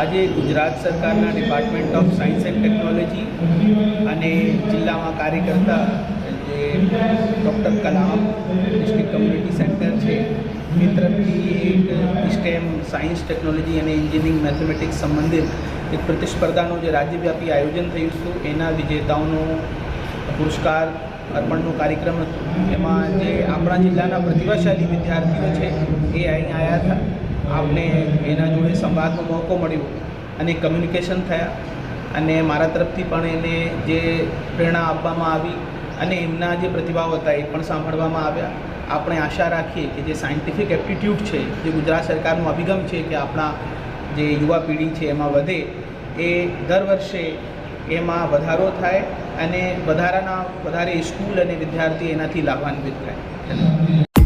આજે ગુજરાત સરકારના department of science and technology અને જિલ્લામાં કાર્ય કરતા જે doctor Kalam district community centre છે, એ તરફથી એક સ્ટેમ સાયન્સ ટેકનોલોજી અને એન્જિનિયરિંગ મેથેમેટિક્સ સંબંધિત એક પ્રતિસ્પર્ધાનું જે રાજ્યવ્યાપી આયોજન થયું હતું, એના વિજેતાઓનો પુરસ્કાર અર્પણનો કાર્યક્રમ હતો. એમાં જે આપણા જિલ્લાના પ્રતિભાશાળી વિદ્યાર્થીઓ છે, એ અહીં આવ્યા હતા. આપને એના જોડે સંવાદનો મોકો મળ્યો અને કમ્યુનિકેશન થયા અને મારા તરફથી પણ એને જે પ્રેરણા આપવામાં આવી અને એમના જે પ્રતિભાવ હતા એ પણ સાંભળવામાં આવ્યા. આપણે આશા રાખીએ કે જે સાયન્ટિફિક એપ્ટિટ્યૂડ છે, જે ગુજરાત સરકારનો અભિગમ છે કે આપણા જે યુવા પેઢી છે એમાં વધે, એ દર વર્ષે એમાં વધારો થાય અને વધારાના, વધારે સ્કૂલ અને વિદ્યાર્થી એનાથી લાભાન્વિત થાય.